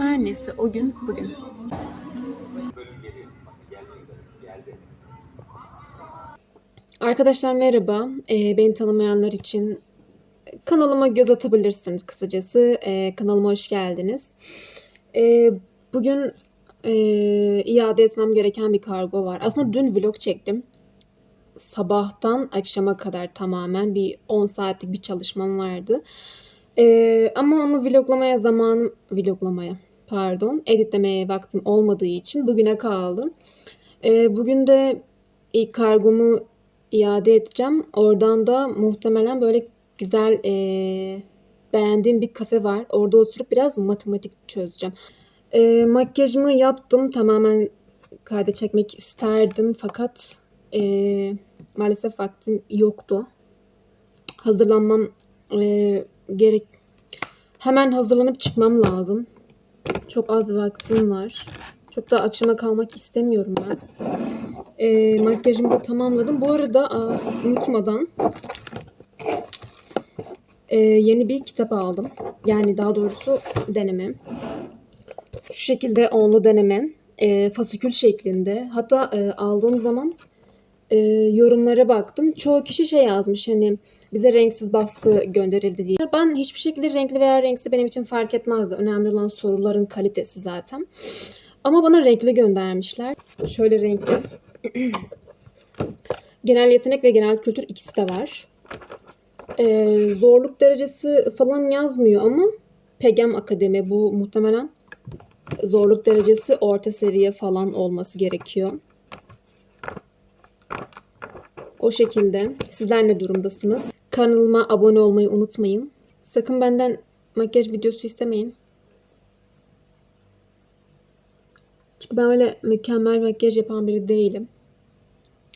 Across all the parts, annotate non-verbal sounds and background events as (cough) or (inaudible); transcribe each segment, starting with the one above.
Neyse o gün bugün. Arkadaşlar merhaba. Ee, beni tanımayanlar için kanalıma göz atabilirsiniz kısacası. Ee, kanalıma hoş geldiniz. Ee, bugün e, iade etmem gereken bir kargo var. Aslında dün vlog çektim. Sabahtan akşama kadar tamamen bir 10 saatlik bir çalışmam vardı. Ee, ama onu vloglamaya zamanım, vloglamaya pardon, editlemeye vaktim olmadığı için bugüne kaldı. Ee, bugün de ilk kargomu iade edeceğim. Oradan da muhtemelen böyle güzel eee, beğendiğim bir kafe var. Orada oturup biraz matematik çözeceğim. Eee, makyajımı yaptım. Tamamen kayda çekmek isterdim. Fakat eee, maalesef vaktim yoktu. Hazırlanmam eee, gerek. Hemen hazırlanıp çıkmam lazım. Çok az vaktim var. Çok da akşama kalmak istemiyorum ben. E, makyajımı da tamamladım. Bu arada aa, unutmadan e, yeni bir kitap aldım. Yani daha doğrusu deneme. Şu şekilde onlu deneme. E, fasikül şeklinde. Hatta e, aldığım zaman e, yorumlara baktım. Çoğu kişi şey yazmış hani bize renksiz baskı gönderildi diye. Ben hiçbir şekilde renkli veya renksiz benim için fark etmezdi. Önemli olan soruların kalitesi zaten. Ama bana renkli göndermişler. Şöyle renkli. (clears throat) Genel yetenek ve genel kültür ikisi de var. Ee, zorluk derecesi falan yazmıyor ama Pegem Akademi bu muhtemelen zorluk derecesi orta seviye falan olması gerekiyor. O şekilde. Sizler ne durumdasınız? Kanalıma abone olmayı unutmayın. Sakın benden makyaj videosu istemeyin. Çünkü ben öyle mükemmel makyaj yapan biri değilim.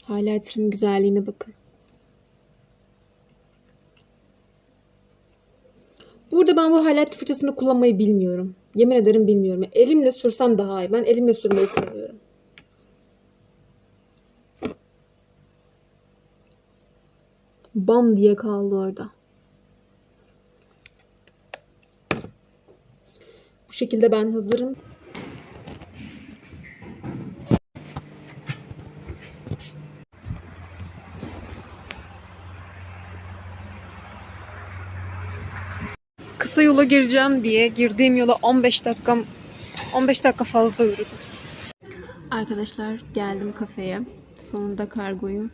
Highlighter'ın güzelliğine bakın. Burada ben bu highlighter fırçasını kullanmayı bilmiyorum. Yemin ederim bilmiyorum. Elimle sürsem daha iyi. Ben elimle sürmeyi seviyorum. Bam diye kaldı orada. Bu şekilde ben hazırım. Kısa yola gireceğim diye girdiğim yola 15 dakikam 15 dakika fazla yürüdüm. Arkadaşlar geldim kafeye. Sonunda kargoyu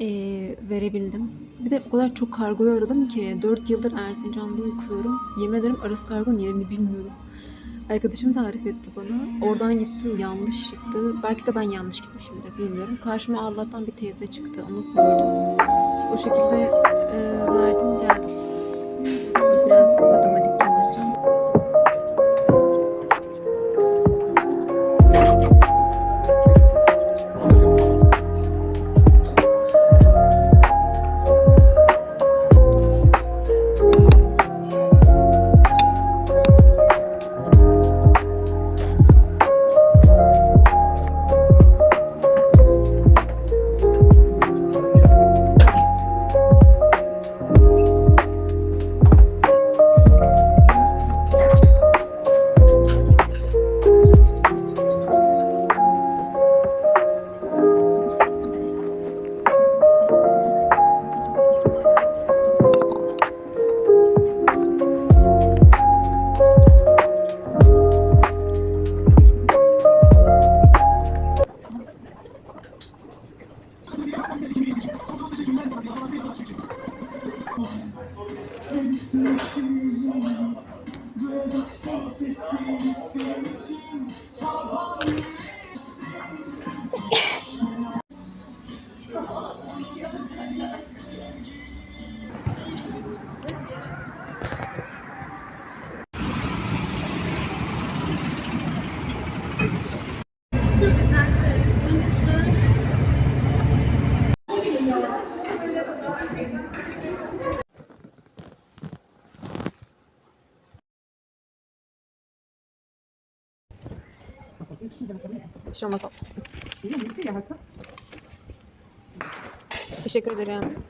eee, verebildim. Bir de o kadar çok kargoyu aradım ki 4 yıldır Erzincan'da okuyorum. Yemin ederim arası kargonun yerini bilmiyorum. Arkadaşım tarif etti bana. Oradan gittim yanlış çıktı. Belki de ben yanlış gitmişimdir bilmiyorum. Karşıma Allah'tan bir teyze çıktı. Ona sordum. O şekilde eee, verdim geldim. Biraz matematik Bir şey olmaz. Teşekkür ederim.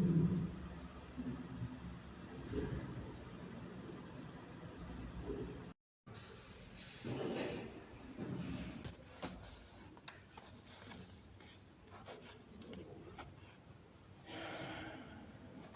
Mm-hmm.